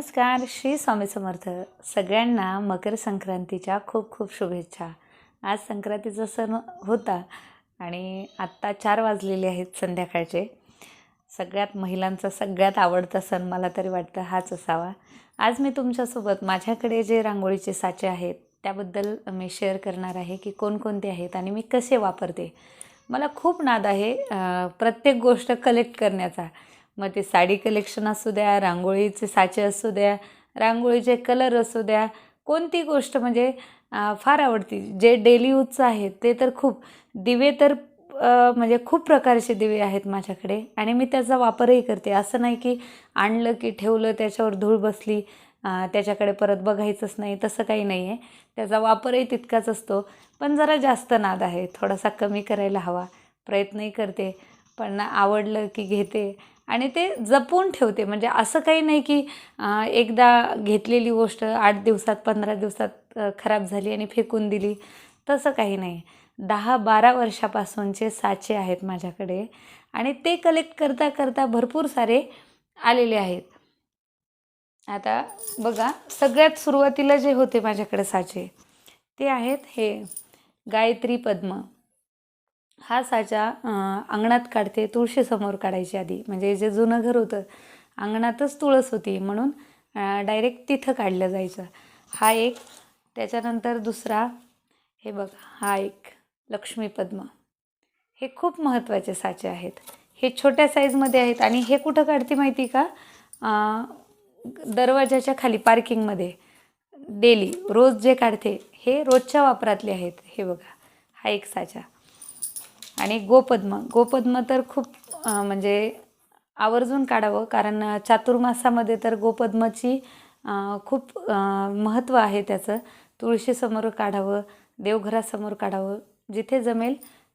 नमस्कार श्री स्वामी समर्थ. सगळ्यांना मकर संक्रांतीच्या खूप खूप शुभेच्छा. आज संक्रांतीचा सण होता आणि आत्ता चार वाजलेले आहेत संध्याकाळचे. सगळ्यात महिलांचा सगळ्यात आवडता सण मला तरी वाटतं हाच असावा. आज मी तुमच्यासोबत माझ्याकडे जे रांगोळीचे साचे आहेत त्याबद्दल मी शेअर करणार आहे की कोणकोणते आहेत आणि मी कसे वापरते. मला खूप नाद आहे प्रत्येक गोष्ट कलेक्ट करण्याचा. मग ते साडी कलेक्शन असू द्या रांगोळीचे साचे असू द्या रांगोळीचे कलर असू द्या कोणती गोष्ट म्हणजे फार आवडती. जे डेली यूजचं आहे ते तर खूप. दिवे तर म्हणजे खूप प्रकारचे दिवे आहेत माझ्याकडे आणि मी त्याचा वापरही करते. असं नाही की आणलं की ठेवलं त्याच्यावर धूळ बसली त्याच्याकडे परत बघायचंच नाही तसं काही नाही आहे त्याचा वापरही तितकाच असतो. पण जरा जास्त नाद आहे. थोडासा कमी करायला हवा. प्रयत्नही करते. पण आवडलं की घेते. आणि ते जपून ठेवते. म्हणजे असं काही नाही की एकदा घेतलेली गोष्ट आठ दिवसात पंधरा दिवसात खराब झाली आणि फेकून दिली. तसं काही नाही. दहा बारा वर्षापासूनचे साचे आहेत माझ्याकडे आणि ते कलेक्ट करता करता भरपूर सारे आलेले आहेत. आता बघा सगळ्यात सुरुवातीला जे होते माझ्याकडे साचे ते आहेत हे गायत्री पद्म. हा साचा अंगणात काढते तुळशीसमोर काढायची आधी. म्हणजे जे जुनं घर होतं अंगणातच तुळस होती म्हणून डायरेक्ट तिथं काढलं जायचं. हा एक. त्याच्यानंतर दुसरा हे बघा हा एक लक्ष्मी पद्म. हे खूप महत्त्वाचे साचे आहेत. हे छोट्या साईजमध्ये आहेत आणि हे कुठं काढते माहिती का? दरवाजाच्या खाली पार्किंगमध्ये डेली रोज जे काढते हे रोजच्या वापरातले आहेत. हे बघा हा एक साचा. आणि गोपद्म. गोपद्म तर खूप म्हणजे आवर्जून काढावं कारण चातुर्मासामध्ये तर गोपद्माची खूप महत्त्व आहे त्याचं. तुळशीसमोर काढावं देवघरासमोर काढावं जिथे जमेल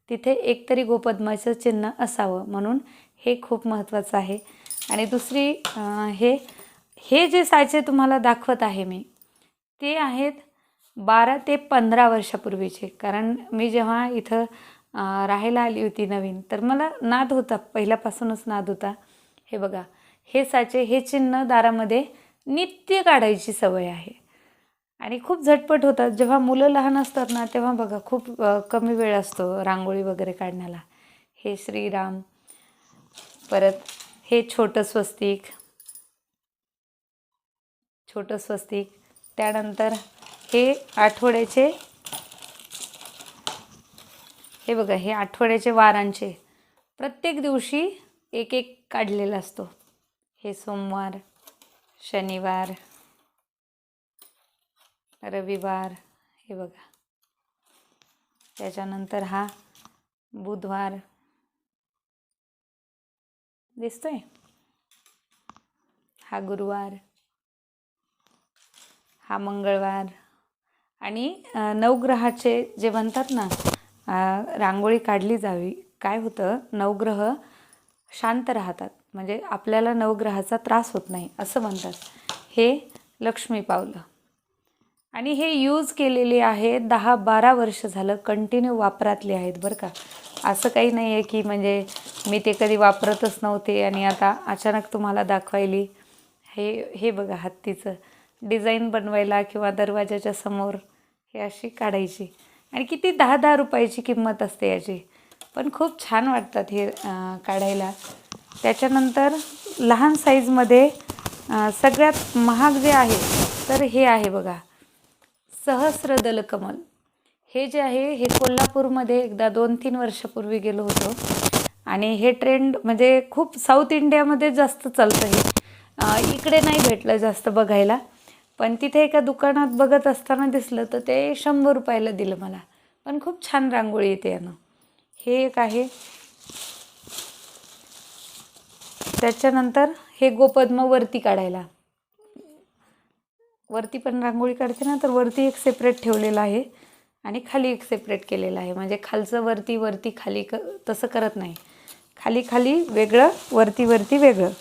तिथे एकतरी गोपद्माचं चिन्ह असावं म्हणून हे खूप महत्त्वाचं आहे. आणि दुसरी हे हे जे साचे तुम्हाला दाखवत आहे मी ते आहेत बारा ते पंधरा वर्षापूर्वीचे. कारण मी जेव्हा इथं राहायला आली होती नवीन. तर मला नाद होता पहिल्यापासूनच नाद होता. हे बघा हे साचे हे चिन्ह दारामध्ये नित्य काढायची सवय आहे. आणि खूप झटपट होतात जेव्हा मुलं लहान असतात ना तेव्हा बघा खूप कमी वेळ असतो रांगोळी वगैरे काढण्याला. हे श्रीराम परत हे छोटं स्वस्तिक छोटं स्वस्तिक. त्यानंतर हे आठवड्याचे हे बघा हे आठवड्याचे वारांचे. प्रत्येक दिवशी एक एक काढलेला असतो. हे सोमवार शनिवार रविवार हे बघा. त्याच्यानंतर हा बुधवार. दिसतोय? हा गुरुवार. हा मंगळवार. आणि नवग्रहाचे जे म्हणतात ना रांगोळी काढली जावी. काय होतं? नवग्रह शांत राहतात. म्हणजे आपल्याला नवग्रहाचा त्रास होत नाही असं म्हणतात. हे लक्ष्मी पावलं. आणि हे यूज केलेले आहे दहा बारा वर्ष झालं कंटिन्यू वापरातले आहेत बरं का. असं काही नाही आहे की म्हणजे मी ते कधी वापरतच नव्हते आणि आता अचानक तुम्हाला दाखवायली. हे हे बघा हत्तीचं. डिझाईन बनवायला किंवा दरवाजाच्या समोर हे अशी काढायची. आणि किती दहा दहा रुपयाची किंमत असते याची. पण खूप छान वाटतात हे काढायला. त्याच्यानंतर लहान साईजमध्ये सगळ्यात महाग जे आहे तर हे आहे बघा. सहस्र दलकमल. हे जे आहे हे कोल्हापूरमध्ये एकदा दोन तीन वर्षापूर्वी गेलो होतो. आणि हे ट्रेंड म्हणजे खूप साऊथ इंडियामध्ये जास्त चालतं हे. इकडे नाही भेटलं जास्त बघायला. पण तिथे एका दुकानात बघत असताना दिसलं तर ते शंभर रुपयाला दिलं मला. पण खूप छान रांगोळी येते यानं. हे एक आहे. त्याच्यानंतर हे गोपद्म वरती काढायला. वरती पण रांगोळी काढते ना तर वरती एक सेपरेट ठेवलेलं आहे आणि खाली एक सेपरेट केलेलं आहे. म्हणजे खालचं वरती वरती खाली क तसं करत नाही. खाली खाली वेगळं वरती वरती वेगळं.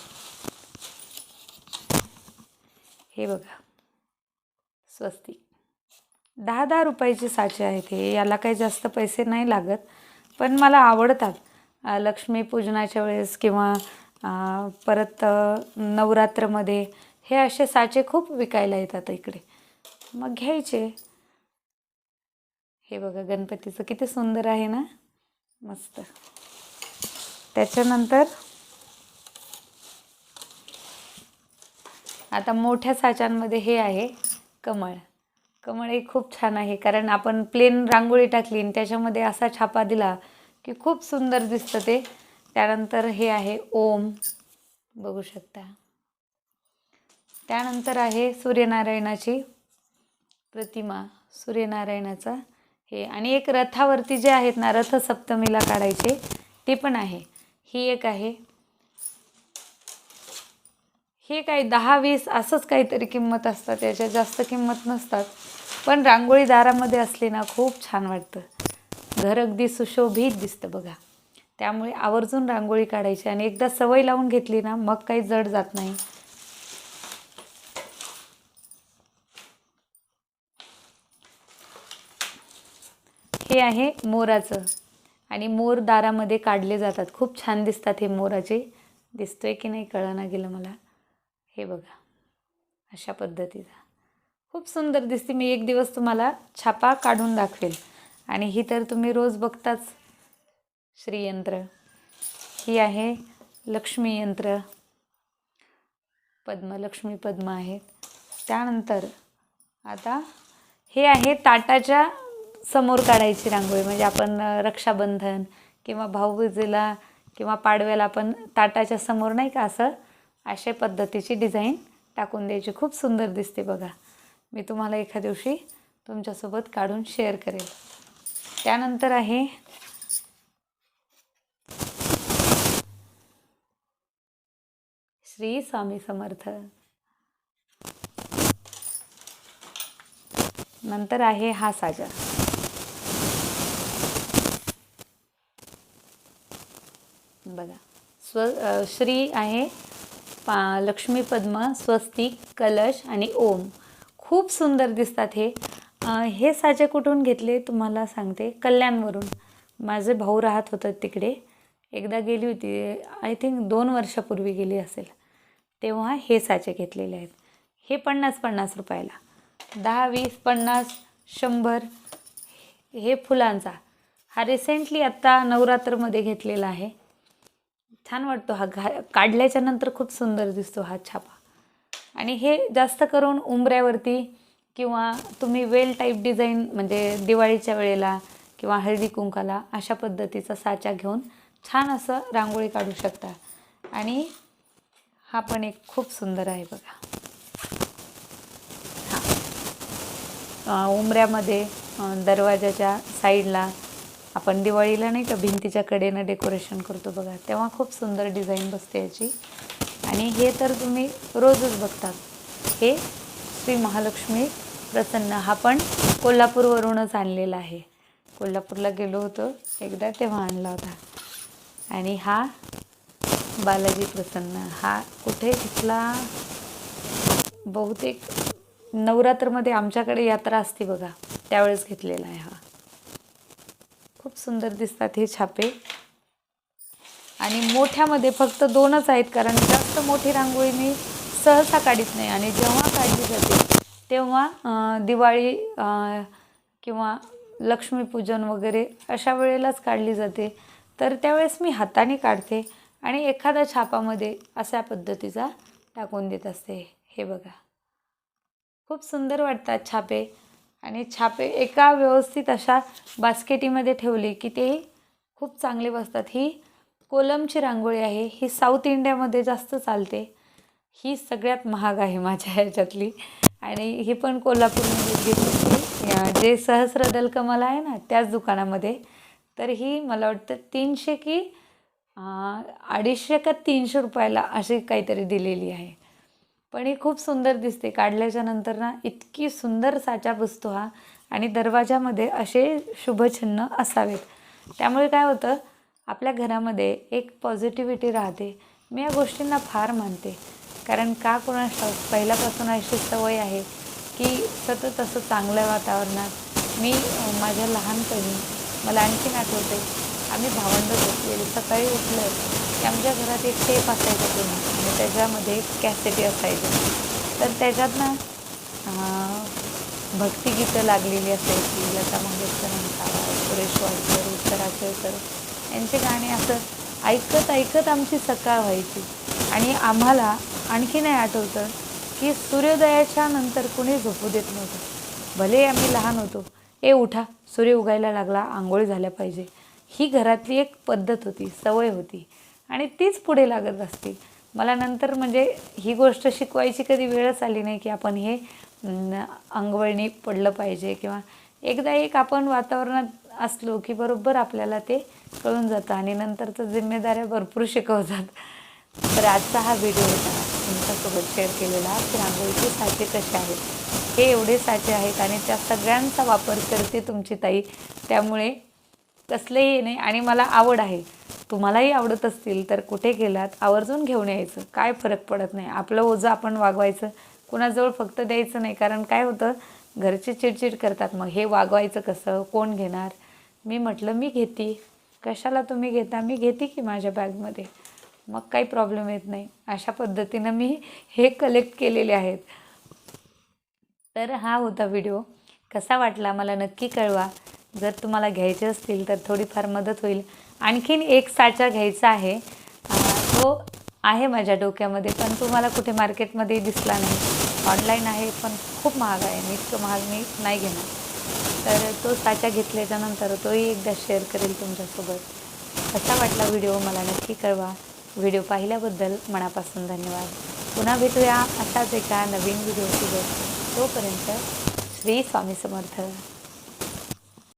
हे बघा. स्वस्ती. दहा दहा रुपयाचे साचे आहेत हे. याला काही जास्त पैसे नाही लागत पण मला आवडतात. लक्ष्मीपूजनाच्या वेळेस किंवा परत नवरात्रमध्ये हे असे साचे खूप विकायला येतात इकडे. मग घ्यायचे. हे बघा गणपतीचं किती सुंदर आहे ना? मस्त. त्याच्यानंतर आता मोठ्या साच्यांमध्ये हे आहे. कमळ. कमळ हे खूप छान आहे कारण आपण प्लेन रांगोळी टाकली आणि त्याच्यामध्ये असा छापा दिला की खूप सुंदर दिसतं ते. त्यानंतर हे आहे ओम. बघू शकता. त्यानंतर आहे सूर्यनारायणाची प्रतिमा. सूर्यनारायणाचा हे आणि एक रथावरती जे आहेत ना रथसप्तमीला काढायचे ते पण आहे. ही एक आहे. हे काही दहा वीस असंच काहीतरी किंमत असतात याच्या जास्त किंमत नसतात. पण रांगोळी दारामध्ये असली ना खूप छान वाटतं. घर अगदी सुशोभित दिसतं बघा. त्यामुळे आवर्जून रांगोळी काढायची आणि एकदा सवय लावून घेतली ना मग काही जड जात नाही. हे आहे मोराचं. आणि मोर दारामध्ये काढले जातात. खूप छान दिसतात हे मोराचे. दिसतोय की नाही कळना गेलं मला. हे बघा. अशा पद्धतीचा. खूप सुंदर दिसते. मी एक दिवस तुम्हाला छापा काढून दाखवेल. आणि ही तर तुम्ही रोज बघताच. श्रीयंत्र. ही आहे लक्ष्मी यंत्र. पद्म लक्ष्मी पद्म आहेत. त्यानंतर आता हे आहे ताटाच्या समोर काढायची रांगोळी. म्हणजे आपण रक्षाबंधन किंवा भाऊबीजेला किंवा पाडव्याला आपण ताटाच्या समोर नाही का असं अशा पद्धतीची डिझाईन टाकून द्यायची. खूप सुंदर दिसते बघा. मी तुम्हाला एका दिवशी तुमच्यासोबत काढून शेअर करेल. त्यानंतर आहे श्री स्वामी समर्थ. नंतर आहे हा साजा. बघा. स्व श्री आहे पा लक्ष्मी पद्म स्वस्तिक कलश आणि ओम. खूप सुंदर दिसतात हे. हे साचे कुठून घेतले तुम्हाला सांगते. कल्याणवरून. माझे भाऊ राहत होतं तिकडे. एकदा गेली होती आय थिंक दोन वर्षापूर्वी गेली असेल. तेव्हा हे साचे घेतलेले आहेत. हे पन्नास पन्नास रुपयाला. दहा वीस पन्नास शंभर हे फुलांचा. हा रिसेंटली आत्ता नवरात्रमध्ये घेतलेला आहे. छान वाटतो हा घा काढल्याच्या नंतर खूप सुंदर दिसतो हा छापा. आणि हे जास्त करून उंबऱ्यावरती किंवा तुम्ही वेल टाईप डिझाईन म्हणजे दिवाळीच्या वेळेला किंवा हळदी कुंकाला अशा पद्धतीचा साचा घेऊन छान असं रांगोळी काढू शकता. आणि हा पण एक खूप सुंदर आहे बघा. हा. उंबऱ्यामध्ये दरवाजाच्या साईडला आपण दिवाळीला नाही का भिंतीच्या कडेनं डेकोरेशन करतो बघा. तेव्हा खूप सुंदर डिझाईन बसते याची. आणि हे तर तुम्ही रोजच बघतात. हे श्री महालक्ष्मी प्रसन्न. हा पण कोल्हापूरवरूनच आणलेला आहे. कोल्हापूरला गेलो होतो एकदा तेव्हा आणला होता. आणि हा बालाजी प्रसन्न. हा कुठे घेतला बहुतेक नवरात्रमध्ये आमच्याकडे यात्रा असते बघा. त्यावेळेस घेतलेला आहे हा. खूप सुंदर दिसतात हे छापे. आणि मोठ्यामध्ये फक्त दोनच आहेत कारण जास्त मोठी रांगोळी मी सहसा काढत नाही. आणि जेव्हा काढली जाते तेव्हा दिवाळी किंवा लक्ष्मीपूजन वगैरे अशा वेळेलाच काढली जाते. तर त्यावेळेस मी हाताने काढते आणि एखाद्या छापामध्ये अशा पद्धतीचा टाकून देत असते. हे बघा. खूप सुंदर वाटतात छापे. आणि छापे एका व्यवस्थित अशा बास्केटीमध्ये ठेवली की ते खूप चांगले बसतात. ही कोलमची रांगोळी आहे. ही साऊथ इंडियामध्ये जास्त चालते. ही सगळ्यात महाग आहे माझ्या ह्याच्यातली. आणि ही पण कोल्हापूरमध्ये घेतली जे सहस्रदल कमल आहे ना त्याच दुकानामध्ये. तर ही मला वाटतं तीनशे की अडीचशे का तीनशे रुपयाला अशी काहीतरी दिलेली आहे. पण ही खूप सुंदर दिसते. काढल्याच्या नंतर ना इतकी सुंदर साचा बसतो हा. आणि दरवाजामध्ये असे शुभचिन्ह असावेत. त्यामुळे काय होतं आपल्या घरामध्ये एक पॉझिटिव्हिटी राहते. मी या गोष्टींना फार मानते. कारण का कोणास पहिल्यापासून अशी सवय आहे की सतत असं चांगल्या वातावरणात मी माझ्या लहानपणी मला आणखीन आठवते आम्ही भावंड झोपलेली. सकाळी उठलं की आमच्या घरात एक टेप असायचा जुना आणि त्याच्यामध्ये कॅसेटी असायचं. तर त्याच्यात ना भक्तिगीतं लागलेली असायची. लता मंगेशकरांचा सुरेश वाडकर उत्तरा केळकर यांचे गाणे असं ऐकत ऐकत आमची सकाळ व्हायची. आणि आम्हाला आणखी नाही आठवतं की सूर्योदयाच्या नंतर कुणी झोपू देत नव्हतं. भले आम्ही लहान होतो. ए उठा. सूर्य उगायला लागला. आंघोळी झाल्या पाहिजे. ही घरातली एक पद्धत होती सवय होती. आणि तीच पुढे लागत असते. मला नंतर म्हणजे ही गोष्ट शिकवायची कधी वेळच आली नाही की आपण हे अंगवळणी पडलं पाहिजे किंवा एकदा एक आपण वातावरणात असलो की बरोबर आपल्याला ते कळून जातं आणि नंतरचं जिम्मेदाऱ्या भरपूर शिकवतात. तर आजचा हा व्हिडिओ होता. तुमच्यासोबत शेअर केलेला की रांगोळीचे साचे कसे आहेत? हे एवढे साचे आहेत आणि त्या सगळ्यांचा वापर करते तुमची ताई. त्यामुळे कसलेही नाही. आणि मला आवड आहे. तुम्हालाही आवडत असतील तर कुठे गेलात आवर्जून घेऊन यायचं. काय फरक पडत नाही. आपलं ओझं आपण वागवायचं. कुणाजवळ फक्त द्यायचं नाही. कारण काय होतं? घरचे चिडचिड करतात. मग हे वागवायचं कसं? कोण घेणार? मी म्हटलं मी घेते. कशाला तुम्ही घेता? मी घेते की माझ्या बॅगमध्ये? मग काही प्रॉब्लेम येत नाही. अशा पद्धतीनं मी हे कलेक्ट केलेले आहेत. तर हा होता व्हिडिओ कसा वाटला? मला नक्की कळवा. जर तुम्हाला घ्यायचे असतील तर थोडीफार मदत होईल. आणखीन एक साचा घ्यायचा आहे. तो आहे माझ्या डोक्यामध्ये पण तो मला कुठे मार्केटमध्ये दिसला नाही. ऑनलाईन आहे पण खूप महाग आहे. मी इतकं महाग मी नाही घेणार. तर तो साचा घेतल्याच्यानंतर तोही एकदा शेअर करेल तुमच्यासोबत. कसा वाटला व्हिडिओ मला नक्की कळवा. व्हिडिओ पाहिल्याबद्दल मनापासून धन्यवाद. पुन्हा भेटूया असाच एका नवीन व्हिडिओसोबत. तोपर्यंत श्री स्वामी समर्थ.